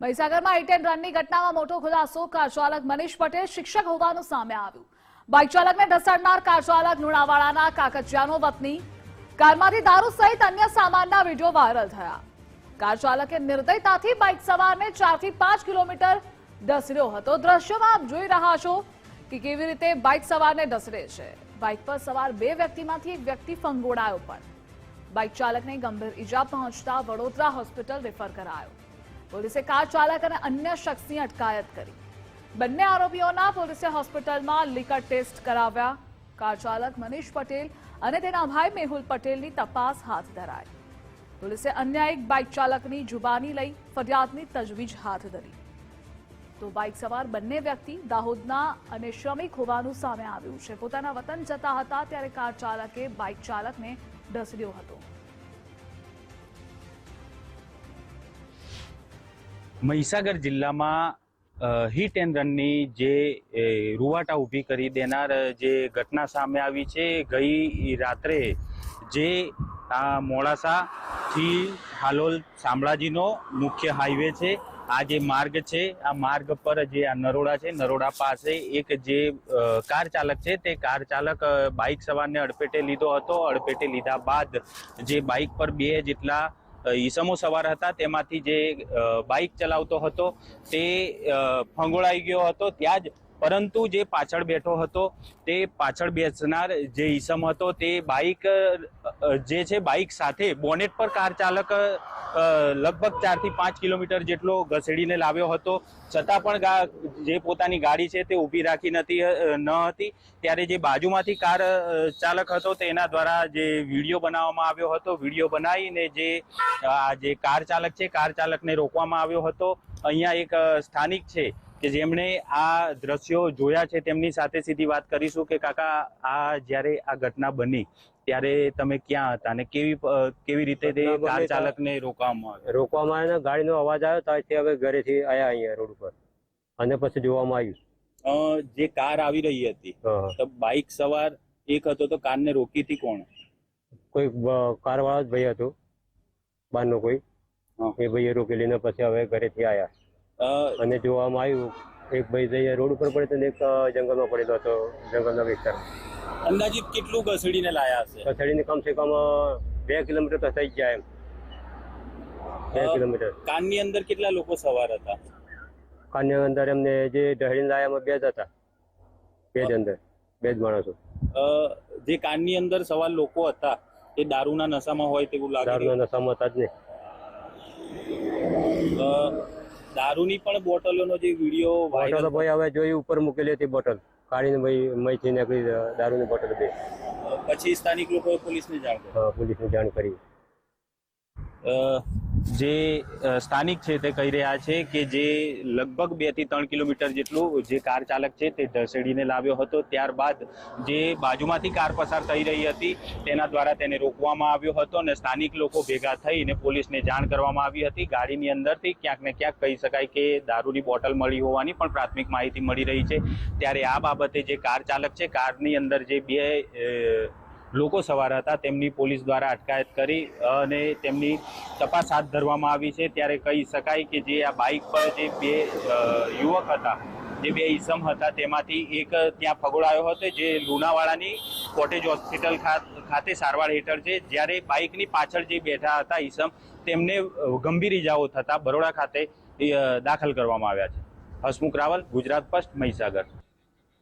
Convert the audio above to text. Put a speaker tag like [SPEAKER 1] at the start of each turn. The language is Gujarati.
[SPEAKER 1] મહીસાગરમાં હિટ એન્ડ રનની ઘટનામાં મોટો ખુલાસો. કાર ચાલક મનીષ પટેલ શિક્ષક હોવાનું સામે આવ્યું. બાઇક ચાલકને ઢસડનાર કાર ચાલક લુણાવાડાના કાકચિયાનો વતની કારમાંથી દારૂ સહિત અન્ય સામાનના વીડિયો વાયરલ થયા. કાર ચાલકે નિર્દયતાથી બાઇક સવારને ચારથી પાંચ કિલોમીટર ઢસર્યો હતો. દ્રશ્યોમાં આપ જોઈ રહ્યા છો કે કેવી રીતે બાઇક સવારને ઢસડે છે. બાઇક પર સવાર બે વ્યક્તિમાંથી એક વ્યક્તિ ફંગોળાયો પણ. બાઇક ચાલકને ગંભીર ઈજા પહોંચતા વડોદરા હોસ્પિટલ રેફર કરાયો. પોલીસે કાર ચાલક અને અન્ય શખ્સની અટકાયત કરી. બંને આરોપીઓના પોલીસે હોસ્પિટલમાં લીકર ટેસ્ટ કરાવ્યા. કાર ચાલક મનીષ પટેલ અને તેના ભાઈ મેહુલ પટેલની તપાસ હાથ ધરાઈ. પોલીસે અન્ય એક બાઇક ચાલકની જુબાની લઈ ફરિયાદની તજવીજ હાથ ધરી. તો બાઇક સવાર બંને વ્યક્તિ દાહોદના અને શ્રમિક હોવાનું સામે આવ્યું છે. પોતાના વતન જતા હતા ત્યારે કાર ચાલકે બાઇક ચાલકને ઢસડ્યો હતો.
[SPEAKER 2] મહીસાગર જિલ્લામાં હિટ એન્ડ રનની જે રૂવાટા ઊભી કરી દેનાર, જે ઘટના સામે આવી છે, ગઈ રાત્રે જે, આ મોડાસાથી હાલોલ શામળાજીનો મુખ્ય હાઈવે છે, આ જે માર્ગ છે, આ માર્ગ પર જે આ નરોડા છે, નરોડા પાસે એક જે કાર ચાલક છે, તે કાર ચાલક બાઇક સવારને અડપેટે લીધો હતો, અડપેટે લીધા બાદ જે બાઇક પર બે જેટલા ઈસમો સવાર હતા તેમાંથી જે બાઇક ચલાવતો હતો તે ફંગોળાઈ ગયો હતો. ત્યાં જ પરંતુ જે પાછળ બેઠો હતો, તે પાછળ બેસનાર જે ઈસમ હતો, તે બાઇક જે છે બાઇક સાથે બોનેટ પર કાર ચાલક લગભગ ચારથી પાંચ કિલોમીટર જેટલો ઘસેડીને લાવ્યો હતો. છતાં પણ જે પોતાની ગાડી છે તે ઊભી રાખી નથી ન હતી. ત્યારે જે બાજુમાંથી કાર ચાલક હતો, તેના દ્વારા જે વીડિયો બનાવવામાં આવ્યો હતો, વીડિયો બનાવીને જે, આ જે કાર ચાલક છે, કાર ચાલકને રોકવામાં આવ્યો હતો. અહીંયા એક સ્થાનિક છે કે જેમણે આ દ્રશ્યો જોયા છે તેમની સાથે સીધી વાત કરીશું કે કાકા આ જ્યારે આ ઘટના બની ત્યારે તમે ક્યાં હતા અને કેવી કેવી રીતે તે કાર ચાલકને રોકવામાં આવ્યો
[SPEAKER 3] રોકવામાં આવ્યા ને ગાડીનો અવાજ આવ્યો ત્યારથી હવે ઘરેથી આયા અહીંયા રોડ ઉપર. અને પછી જોવામાં આવ્યું.
[SPEAKER 2] જે કાર આવી રહી હતી. તો બાઇક સવાર એક હતો તો કારને રોકી હતી કોણ?
[SPEAKER 3] કોઈ કાર વાળો જ ભાઈ હતો બહારનો કોઈ. એ ભાઈએ રોકી લઈને પછી હવે ઘરેથી આયા.
[SPEAKER 2] અ,
[SPEAKER 3] અને જોવામાં આવ્યું એક ભાઈ જઈએ રોડ ઉપર પડે તો એક જંગલમાં પડેલો હતો જંગલના વિસ્તાર.
[SPEAKER 2] અંદાજિત કેટલું ઘસડીને લાયા હશે?
[SPEAKER 3] ઘસડીને કમસે કમ બે કિલોમીટર તો થઈ જ જાય એમ. બે કિલોમીટર.
[SPEAKER 2] કાનની અંદર કેટલા લોકો સવાર હતા?
[SPEAKER 3] કાનની અંદર એમને જે ઢળીને લાયામાં બે જ હતા. બે જ અંદર બે જ માણસો.
[SPEAKER 2] અ, જે કાનની અંદર સવાર લોકો હતા એ દારૂના નશામાં હોય તેવું લાગે
[SPEAKER 3] દારૂના નશામાં હતા જ નહીં.
[SPEAKER 2] દારૂની પણ બોટલોનો જે વીડિયો વાયરલ
[SPEAKER 3] ભાઈ હવે જોઈ ઉપર મૂકેલી હતી બોટલ. કાઢીને ભાઈ મહીથી નીકળી દારૂની બોટલ બે.
[SPEAKER 2] પછી સ્થાનિક લોકોએ પોલીસને જાણ કરી.
[SPEAKER 3] પોલીસને જાણ કરી.
[SPEAKER 2] જે સ્થાનિક છે તે કહી રહ્યા છે કે જે લગભગ બેથી ત્રણ કિલોમીટર જેટલું જે કાર ચાલક છે તે ઢસેડીને લાવ્યો હતો. ત્યારબાદ જે બાજુમાંથી કાર પસાર થઈ રહી હતી તેના દ્વારા તેને રોકવામાં આવ્યો હતો અને સ્થાનિક લોકો ભેગા થઈને પોલીસને જાણ કરવામાં આવી હતી. ગાડીની અંદરથી ક્યાંક ને ક્યાંક કહી શકાય કે દારૂની બોટલ મળી હોવાની પણ પ્રાથમિક માહિતી મળી રહી છે. ત્યારે આ બાબતે જે કાર ચાલક છે, કારની અંદર જે બે લોકો સવાર હતા, તેમની પોલીસ દ્વારા અટકાયત કરી અને તેમની તપાસ હાથ ધરવામાં આવી છે. ત્યારે કહી શકાય કે જે આ બાઇક પર જે બે યુવક હતા, જે બે ઈસમ હતા, તેમાંથી એક ત્યાં ફગોળાયો હતો. જે લુણાવાડાની કોટેજ હોસ્પિટલ ખાત- સારવાર હેઠળ છે. જ્યારે બાઇકની પાછળ જે બેઠા હતા ઈસમ, તેમને ગંભીર ઇજાઓ થતા બરોડા ખાતે દાખલ કરવામાં આવ્યા છે. હસમુખ રાવલ, ગુજરાત ફર્સ્ટ મહીસાગર.